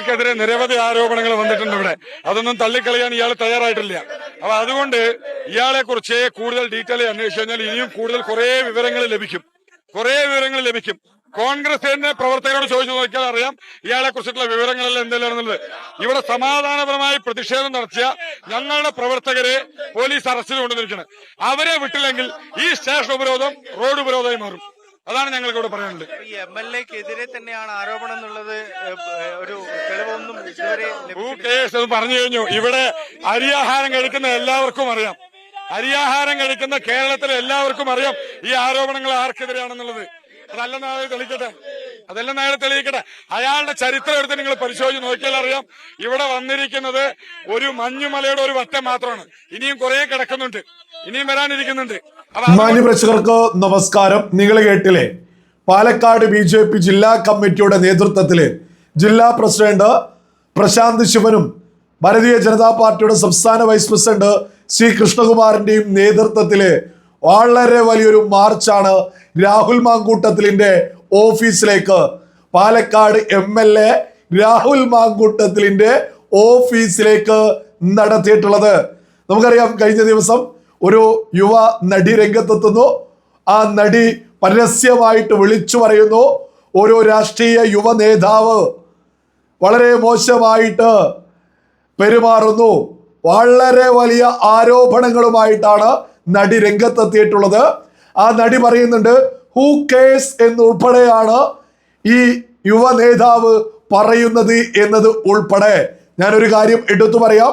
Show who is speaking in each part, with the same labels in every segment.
Speaker 1: ഇയാൾക്കെതിരെ നിരവധി ആരോപണങ്ങൾ വന്നിട്ടുണ്ട് ഇവിടെ. അതൊന്നും തള്ളിക്കളയാൻ ഇയാൾ തയ്യാറായിട്ടില്ല. അപ്പൊ അതുകൊണ്ട് ഇയാളെ കുറിച്ച് കൂടുതൽ ഡീറ്റെയിൽ അന്വേഷിച്ചു കഴിഞ്ഞാൽ ഇനിയും കൂടുതൽ കുറെ വിവരങ്ങൾ ലഭിക്കും. കുറെ വിവരങ്ങൾ ലഭിക്കും. കോൺഗ്രസിന്റെ പ്രവർത്തകരോട് ചോദിച്ചു നോക്കിയാൽ അറിയാം ഇയാളെ കുറിച്ചിട്ടുള്ള വിവരങ്ങളെല്ലാം എന്തെല്ലാണെന്നുള്ളത്. ഇവിടെ സമാധാനപരമായി പ്രതിഷേധം നടത്തിയ ഞങ്ങളുടെ പ്രവർത്തകരെ പോലീസ് അറസ്റ്റ് കൊണ്ടുവന്നിരിക്കുന്നത് അവരെ വിട്ടില്ലെങ്കിൽ ഈ സ്റ്റേഷൻ ഉപരോധം റോഡ് ഉപരോധമായി മാറും. അതാണ് ഞങ്ങൾക്ക് ഇവിടെ പറയാനുള്ളത്.
Speaker 2: ഈ എം എൽ എക്കെതിരെ തന്നെയാണ് ആരോപണം എന്നുള്ളത് ഒരു തെളിവൊന്നും ഇതുവരെ
Speaker 1: എന്ന് പറഞ്ഞു കഴിഞ്ഞു. ഇവിടെ അരിയാഹാരം കഴിക്കുന്ന എല്ലാവർക്കും അറിയാം. അരിയാഹാരം കഴിക്കുന്ന കേരളത്തിലെ എല്ലാവർക്കും അറിയാം ഈ ആരോപണങ്ങൾ ആർക്കെതിരെയാണെന്നുള്ളത് അതല്ല നാളെ തെളിയിക്കട്ടെ? അതല്ലെന്ന് അയാൾ തെളിയിക്കട്ടെ? അയാളുടെ ചരിത്രം എടുത്ത് നിങ്ങൾ പരിശോധിച്ച് നോക്കിയാൽ അറിയാം. ഇവിടെ വന്നിരിക്കുന്നത് ഒരു മഞ്ഞുമലയുടെ ഒരു വട്ടം മാത്രമാണ്. ഇനിയും കുറെ കിടക്കുന്നുണ്ട്. ഇനിയും വരാനിരിക്കുന്നുണ്ട്. അത്
Speaker 3: മാന്യപ്രേക്ഷകർക്ക് നമസ്കാരം. നിങ്ങൾ കേട്ടില്ലേ? പാലക്കാട് ബി ജെ പി ജില്ലാ കമ്മിറ്റിയുടെ നേതൃത്വത്തിൽ ജില്ലാ പ്രസിഡന്റ് പ്രശാന്ത് ശിവനും ഭാരതീയ ജനതാ പാർട്ടിയുടെ സംസ്ഥാന വൈസ് പ്രസിഡന്റ് സി കൃഷ്ണകുമാറിന്റെയും നേതൃത്വത്തിൽ വളരെ വലിയൊരു മാർച്ചാണ് രാഹുൽ മാങ്കൂട്ടത്തിലിന്റെ ഓഫീസിലേക്ക് Palakkad M L A Rahul മാങ്കൂട്ടത്തിലിന്റെ ഓഫീസിലേക്ക് നടത്തിയിട്ടുള്ളത്. നമുക്കറിയാം കഴിഞ്ഞ ദിവസം ഒരു യുവ നടി രംഗത്തെത്തുന്നു. ആ നടി പരസ്യമായിട്ട് വിളിച്ചു പറയുന്നു. ഓരോ രാഷ്ട്രീയ യുവ നേതാവ് വളരെ മോശമായിട്ട് പെരുമാറുന്നു. വളരെ വലിയ ആരോപണങ്ങളുമായിട്ടാണ് നടി രംഗത്തെത്തിയിട്ടുള്ളത്. ആ നടി പറയുന്നുണ്ട് ഹൂ കേസ് എന്നുൾപ്പെടെയാണ് ഈ യുവ നേതാവ് പറയുന്നത് എന്നത് ഉൾപ്പെടെ. ഞാനൊരു കാര്യം എടുത്തു പറയാം.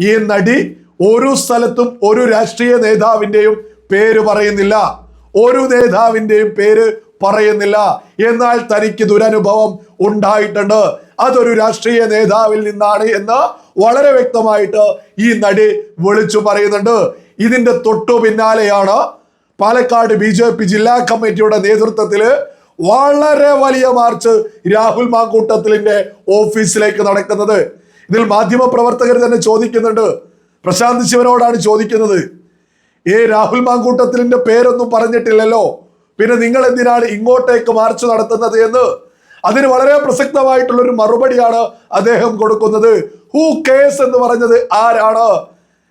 Speaker 3: ഈ നടി ഒരു സ്ഥലത്തും ഒരു രാഷ്ട്രീയ നേതാവിന്റെയും പേര് പറയുന്നില്ല. ഒരു നേതാവിന്റെയും പേര് പറയുന്നില്ല. എന്നാൽ തനിക്ക് ദുരനുഭവം ഉണ്ടായിട്ടുണ്ട്. അതൊരു രാഷ്ട്രീയ നേതാവിൽ നിന്നാണ് എന്ന് വളരെ വ്യക്തമായിട്ട് ഈ നടി വിളിച്ചു പറയുന്നുണ്ട്. ഇതിന്റെ തൊട്ടു പിന്നാലെയാണ് പാലക്കാട് ബി ജെ പി ജില്ലാ കമ്മിറ്റിയുടെ നേതൃത്വത്തിൽ വളരെ വലിയ മാർച്ച് രാഹുൽ മാങ്കൂട്ടത്തിലിന്റെ ഓഫീസിലേക്ക് നടക്കുന്നത്. ഇതിൽ മാധ്യമ പ്രവർത്തകർ തന്നെ ചോദിക്കുന്നുണ്ട് പ്രശാന്ത് ശിവനോടാണ് ചോദിക്കുന്നത്. ഏ രാഹുൽ മാങ്കൂട്ടത്തിലിന്റെ പേരൊന്നും പറഞ്ഞിട്ടില്ലല്ലോ. പിന്നെ നിങ്ങൾ എന്തിനാണ് ഇങ്ങോട്ടേക്ക് മാർച്ച് നടത്തുന്നത് എന്ന്? അതിന് വളരെ പ്രസക്തമായിട്ടുള്ള ഒരു മറുപടിയാണ് അദ്ദേഹം കൊടുക്കുന്നത്. ഹൂ കേസ് എന്ന് പറഞ്ഞത് ആരാണ്?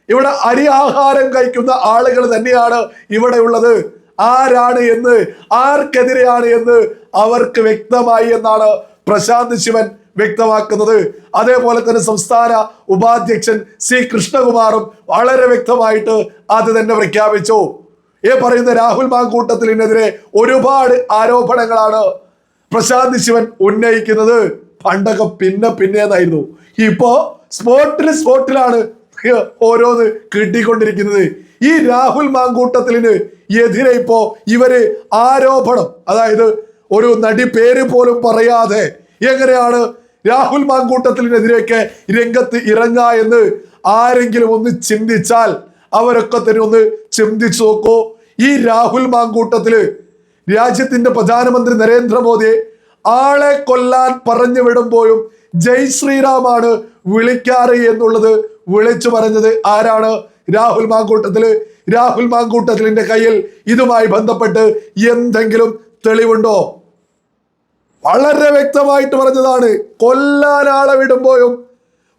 Speaker 3: ഇവിടെ അരിയാഹാരം കഴിക്കുന്ന ആളുകൾ തന്നെയാണ് ഇവിടെ ഉള്ളത്. ആരാണ് എന്ന്? ആർക്കെതിരെയാണ് എന്ന് അവർക്ക് വ്യക്തമായി എന്നാണ് പ്രശാന്ത് ശിവൻ വ്യക്തമാക്കുന്നത്. അതേപോലെ തന്നെ സംസ്ഥാന ഉപാധ്യക്ഷൻ സി കൃഷ്ണകുമാറും വളരെ വ്യക്തമായിട്ട് അത് തന്നെ പ്രഖ്യാപിച്ചു. ഈ പറയുന്ന രാഹുൽ മാങ്കൂട്ടത്തിനെതിരെ ഒരുപാട് ആരോപണങ്ങളാണ് പ്രശാന്ത് ശിവൻ ഉന്നയിക്കുന്നത്. പണ്ടൊക്കെ പിന്നെ പിന്നേന്നായിരുന്നു. ഇപ്പോ സ്പോട്ടിൽ സ്പോട്ടിലാണ് ഓരോന്ന് കിട്ടിക്കൊണ്ടിരിക്കുന്നത്. ഈ രാഹുൽ മാങ്കൂട്ടത്തിലിന് എതിരെ ഇപ്പോ ഇവർ ആരോപണം അതായത് ഒരു നടി പേര് പോലും പറയാതെ എങ്ങനെയാണ് രാഹുൽ മാങ്കൂട്ടത്തിനെതിരെയൊക്കെ രംഗത്ത് ഇറങ്ങ എന്ന് ആരെങ്കിലും ഒന്ന് ചിന്തിച്ചാൽ അവരൊക്കെ തന്നെ ഒന്ന് ചിന്തിച്ചു നോക്കൂ. ഈ രാഹുൽ മാങ്കൂട്ടത്തിൽ രാജ്യത്തിന്റെ പ്രധാനമന്ത്രി നരേന്ദ്രമോദിയെ ആളെ കൊല്ലാൻ പറഞ്ഞു വിടുമ്പോഴും ജയ് ശ്രീറാമാണ് വിളിക്കാറ് എന്നുള്ളത് വിളിച്ചു പറഞ്ഞത് ആരാണ്? രാഹുൽ മാങ്കൂട്ടത്തിൽ. രാഹുൽ മാങ്കൂട്ടത്തിലിന്റെ കയ്യിൽ ഇതുമായി ബന്ധപ്പെട്ട് എന്തെങ്കിലും തെളിവുണ്ടോ? വളരെ വ്യക്തമായിട്ട് പറഞ്ഞതാണ് കൊല്ലാൻ ആളെ വിടുമ്പോഴും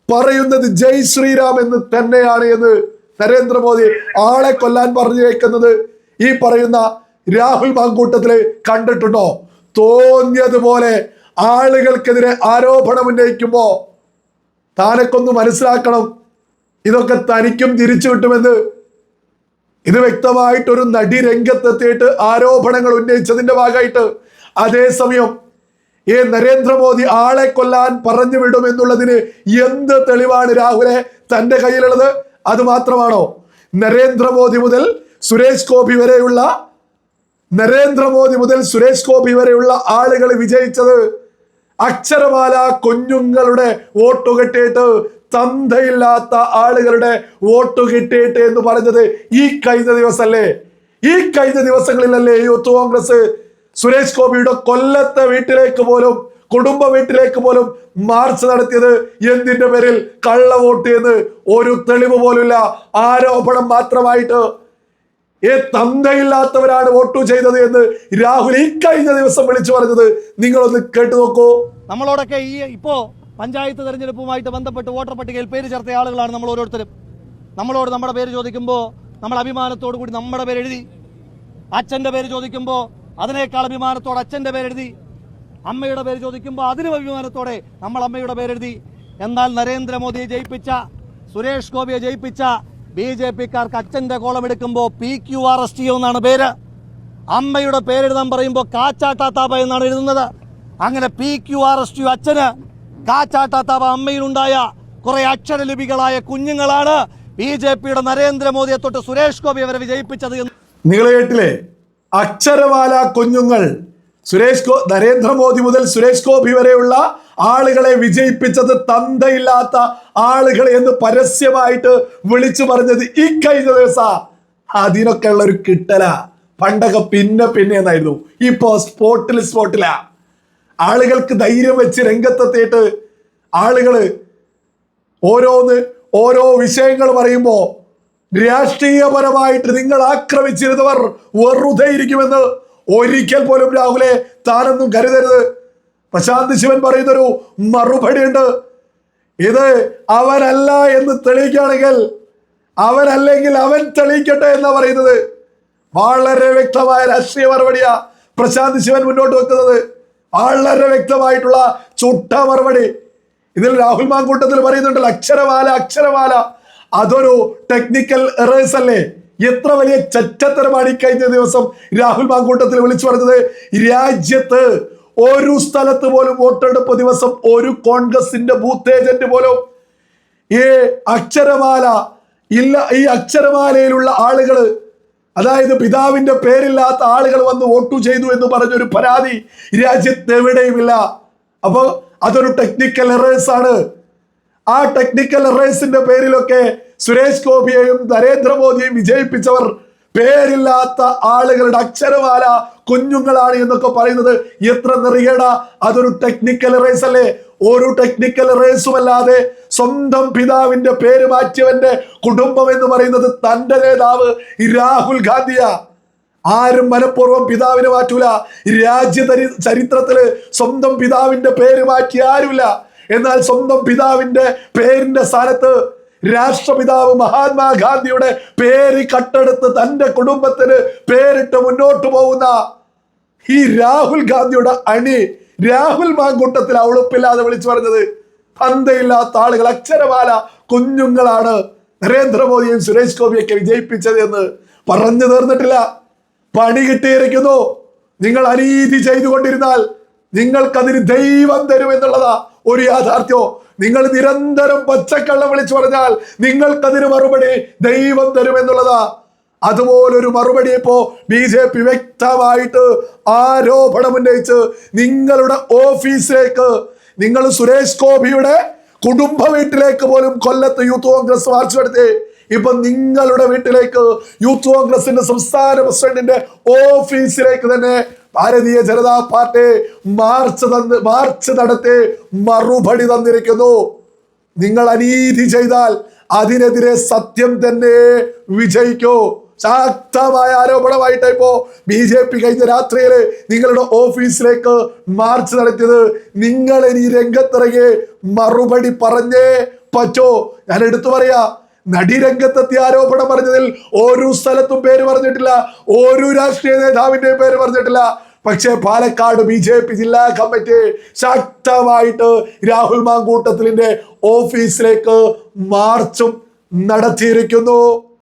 Speaker 3: പറയുന്നത് ജയ് ശ്രീരാം എന്ന് തന്നെയാണ് എന്ന് നരേന്ദ്രമോദി ആളെ കൊല്ലാൻ പറഞ്ഞു വെക്കുന്നത് ഈ പറയുന്ന രാഹുൽ മാങ്കൂട്ടത്തിൽ കണ്ടിട്ടുണ്ടോ? തോന്നിയതുപോലെ ആളുകൾക്കെതിരെ ആരോപണം ഉന്നയിക്കുമ്പോ താനൊക്കൊന്ന് മനസ്സിലാക്കണം ഇതൊക്കെ തനിക്കും തിരിച്ചു കിട്ടുമെന്ന്. ഇത് വ്യക്തമായിട്ടൊരു നടി രംഗത്തെത്തിയിട്ട് ആരോപണങ്ങൾ ഉന്നയിച്ചതിന്റെ ഭാഗമായിട്ട് അതേസമയം ഈ നരേന്ദ്രമോദി ആളെ കൊല്ലാൻ പറഞ്ഞു വിടും എന്നുള്ളതിന് എന്ത് തെളിവാണ് രാഹുലെ തന്റെ കയ്യിലുള്ളത്? അത് മാത്രമാണോ? നരേന്ദ്രമോദി മുതൽ സുരേഷ് ഗോപി വരെയുള്ള നരേന്ദ്രമോദി മുതൽ സുരേഷ് ഗോപി വരെയുള്ള ആളുകൾ വിജയിച്ചത് അക്ഷരമാല കുഞ്ഞുങ്ങളുടെ വോട്ട് കിട്ടിയിട്ട് തന്തയില്ലാത്ത ആളുകളുടെ വോട്ട് കിട്ടിയിട്ട് എന്ന് പറഞ്ഞത് ഈ കഴിഞ്ഞ ദിവസമല്ലേ ഈ കഴിഞ്ഞ ദിവസങ്ങളിലല്ലേ യൂത്ത് കോൺഗ്രസ് സുരേഷ് ഗോപിയുടെ കൊല്ലത്തെ വീട്ടിലേക്ക് പോലും കുടുംബ വീട്ടിലേക്ക് പോലും മാർച്ച് നടത്തിയത് എന്തിന്റെ പേരിൽ കള്ള വോട്ട് എന്ന് ഒരു തെളിവ് പോലുമില്ല. ആരോപണം മാത്രമായിട്ട് ഏ തന്തയില്ലാത്തവരാണ് വോട്ട് ചെയ്തത് എന്ന് രാഹുൽ ഈ കഴിഞ്ഞ ദിവസം വിളിച്ചു പറഞ്ഞത്. നിങ്ങളൊന്ന് കേട്ടു നോക്കൂ.
Speaker 4: നമ്മളോടൊക്കെ ഈ ഇപ്പോ പഞ്ചായത്ത് തെരഞ്ഞെടുപ്പുമായിട്ട് ബന്ധപ്പെട്ട് വോട്ടർ പട്ടികയിൽ പേര് ചേർത്ത ആളുകളാണ് നമ്മൾ ഓരോരുത്തരും. നമ്മളോട് നമ്മുടെ പേര് ചോദിക്കുമ്പോൾ നമ്മൾ അഭിമാനത്തോടു കൂടി നമ്മുടെ പേര് എഴുതി അച്ഛന്റെ പേര് ചോദിക്കുമ്പോൾ അതിനേക്കാൾ അഭിമാനത്തോടെ അച്ഛന്റെ പേരെഴുതി അമ്മയുടെ പേര് ചോദിക്കുമ്പോൾ അതിനും അഭിമാനത്തോടെ നമ്മൾ അമ്മയുടെ പേരെഴുതി. എന്നാൽ നരേന്ദ്രമോദിയെ ജയിപ്പിച്ച സുരേഷ് ഗോപിയെ ജയിപ്പിച്ച ബി ജെ പിക്കാർക്ക് അച്ഛന്റെ കോളം എടുക്കുമ്പോൾ P Q R S T എന്നാണ് പേര്. അമ്മയുടെ പേരെഴുതാൻ പറയുമ്പോൾ കാച്ചാട്ടാത്താപ എന്നാണ് എഴുതുന്നത്. അങ്ങനെ P Q R S T അച്ഛന് കാച്ചാട്ടാത്താപ അമ്മയിലുണ്ടായ കുറെ അക്ഷരലിപികളായ കുഞ്ഞുങ്ങളാണ് ബി ജെ പിയുടെ നരേന്ദ്രമോദിയെ തൊട്ട് സുരേഷ് ഗോപി അവരെ വിജയിപ്പിച്ചത്
Speaker 3: കേട്ടില്ലേ അക്ഷരമാല കുഞ്ഞുങ്ങൾ. സുരേഷ് ഗോ നരേന്ദ്രമോദി മുതൽ സുരേഷ് ഗോപി വരെയുള്ള ആളുകളെ വിജയിപ്പിച്ചത് തന്തയില്ലാത്ത ആളുകൾ എന്ന് പരസ്യമായിട്ട് വിളിച്ചു പറഞ്ഞത് ഈ കഴിഞ്ഞ ദിവസ. അതിനൊക്കെ ഉള്ള ഒരു കിട്ടല. പണ്ടൊക്കെ പിന്നെ പിന്നെ എന്നായിരുന്നു. ഇപ്പോ സ്പോട്ടിൽ സ്പോട്ടിലാ. ആളുകൾക്ക് ധൈര്യം വെച്ച് രംഗത്തെത്തിയിട്ട് ആളുകൾ ഓരോന്ന് ഓരോ വിഷയങ്ങൾ പറയുമ്പോ രാഷ്ട്രീയപരമായിട്ട് നിങ്ങൾ ആക്രമിച്ചിരുന്നവർ വെറുതെ ഇരിക്കുമെന്ന് ഒരിക്കൽ പോലും രാഹുലെ താനൊന്നും കരുതരുത്. പ്രശാന്ത് ശിവൻ പറയുന്നൊരു മറുപടി ഉണ്ട് ഇത് അവനല്ല എന്ന് തെളിയിക്കുകയാണെങ്കിൽ അവനല്ലെങ്കിൽ അവൻ തെളിയിക്കട്ടെ എന്നാ പറയുന്നത്. വളരെ വ്യക്തമായ രാഷ്ട്രീയ മറുപടിയാ പ്രശാന്ത് ശിവൻ മുന്നോട്ട് വെക്കുന്നത്. വളരെ വ്യക്തമായിട്ടുള്ള ചുട്ട മറുപടി. ഇതിൽ രാഹുൽ മാങ്കൂട്ടത്തിൽ പറയുന്നുണ്ടല്ലോ അക്ഷരമാല അക്ഷരമാല. അതൊരു ടെക്നിക്കൽ എറേഴ്സ് അല്ലേ? എത്ര വലിയ ചറ്റത്തരമാണ് ഈ കഴിഞ്ഞ ദിവസം രാഹുൽ മാങ്കൂട്ടത്തിൽ വിളിച്ചു പറഞ്ഞത്. രാജ്യത്ത് ഒരു സ്ഥലത്ത് പോലും വോട്ടെടുപ്പ് ദിവസം ഒരു കോൺഗ്രസിന്റെ ബൂത്ത് ഏജന്റ് പോലും ഈ അക്ഷരമാല ഇല്ല ഈ അക്ഷരമാലയിലുള്ള ആളുകൾ അതായത് പിതാവിന്റെ പേരില്ലാത്ത ആളുകൾ വന്ന് വോട്ടു ചെയ്തു എന്ന് പറഞ്ഞൊരു പരാതി രാജ്യത്ത് എവിടെയുമില്ല. അപ്പൊ അതൊരു ടെക്നിക്കൽ എറേഴ്സ് ആണ്. ആ ടെക്നിക്കൽ എറേഴ്സിന്റെ പേരിലൊക്കെ സുരേഷ് ഗോപിയെയും നരേന്ദ്രമോദിയെയും വിജയിപ്പിച്ചവർ പേരില്ലാത്ത ആളുകളുടെ അക്ഷരമാല കുഞ്ഞുങ്ങളാണ് എന്നൊക്കെ പറയുന്നത്. എത്ര നെറികേട. അതൊരു ടെക്നിക്കൽ റേസ് അല്ലേ? ഒരു ടെക്നിക്കൽ റേസുമല്ലാതെ സ്വന്തം പിതാവിന്റെ പേര് മാറ്റിയവന്റെ കുടുംബം എന്ന് പറയുന്നത് തന്റെ നേതാവ് രാഹുൽ ഗാന്ധിയാ. ആരും മനഃപൂർവം പിതാവിനെ മാറ്റൂല. രാജ്യ ചരി- ചരിത്രത്തിൽ സ്വന്തം പിതാവിന്റെ പേര് മാറ്റി ആരുമില്ല. എന്നാൽ സ്വന്തം പിതാവിന്റെ പേരിന്റെ സ്ഥാനത്ത് രാഷ്ട്രപിതാവ് മഹാത്മാഗാന്ധിയുടെ പേര് കട്ടെടുത്ത് തന്റെ കുടുംബത്തിന് പേരിട്ട് മുന്നോട്ട് പോകുന്ന ഈ രാഹുൽ ഗാന്ധിയുടെ അണി രാഹുൽ മാങ്കൂട്ടത്തിൽ അവളുപ്പില്ലാതെ വിളിച്ചു പറഞ്ഞത് പന്തയില്ലാത്ത ആളുകൾ അക്ഷരമാല കുഞ്ഞുങ്ങളാണ് നരേന്ദ്രമോദിയും സുരേഷ് ഗോപിയൊക്കെ വിജയിപ്പിച്ചത് എന്ന് പറഞ്ഞു തീർന്നിട്ടില്ല. പണി കിട്ടിയിരിക്കുന്നു. നിങ്ങൾ അനീതി ചെയ്തുകൊണ്ടിരുന്നാൽ നിങ്ങൾക്കതിന് ദൈവം തരും എന്നുള്ളതാ ഒരു യാഥാർത്ഥ്യോ നിങ്ങൾ നിരന്തരം പച്ചക്കള്ളം വിളിച്ചു പറഞ്ഞാൽ നിങ്ങൾക്കതിന് മറുപടി ദൈവം തരും എന്നുള്ളതാ. അതുപോലൊരു മറുപടി ഇപ്പോ ബി ജെ പി വ്യക്തമായിട്ട് ആരോപണം ഉന്നയിച്ച് നിങ്ങളുടെ ഓഫീസിലേക്ക് നിങ്ങൾ സുരേഷ് ഗോപിയുടെ കുടുംബ വീട്ടിലേക്ക് പോലും കൊല്ലത്ത് യൂത്ത് കോൺഗ്രസ് മാർച്ച് നടത്തി. ഇപ്പൊ നിങ്ങളുടെ വീട്ടിലേക്ക് യൂത്ത് കോൺഗ്രസിന്റെ സംസ്ഥാന പ്രസിഡന്റിന്റെ ഓഫീസിലേക്ക് തന്നെ ഭാരതീയ ജനതാ പാർട്ടി മാർച്ച് തന്ന് മാർച്ച് നടത്തി മറുപടി തന്നിരിക്കുന്നു. നിങ്ങൾ അനീതി ചെയ്താൽ അതിനെതിരെ സത്യം തന്നെ വിജയിക്കൂ. ശക്തമായ ആരോപണമായിട്ട് ഇപ്പോ ബി ജെ പി കഴിഞ്ഞ രാത്രിയിൽ നിങ്ങളുടെ ഓഫീസിലേക്ക് മാർച്ച് നടത്തിയത്. നിങ്ങൾ ഇനി രംഗത്തിറങ്ങി മറുപടി പറഞ്ഞേ പറ്റോ. ഞാൻ എടുത്തു പറയാ നടിരംഗത്തെത്തിയ ആരോപണം പറഞ്ഞതിൽ ഒരു സ്ഥലത്തും പേര് പറഞ്ഞിട്ടില്ല. ഒരു രാഷ്ട്രീയ നേതാവിന്റെയും പേര് പറഞ്ഞിട്ടില്ല. പക്ഷേ പാലക്കാട് ബി ജെ പി ജില്ലാ കമ്മിറ്റി ശക്തമായിട്ട് രാഹുൽ മാങ്കൂട്ടത്തിലിന്റെ ഓഫീസിലേക്ക് മാർച്ചും നടത്തിയിരിക്കുന്നു.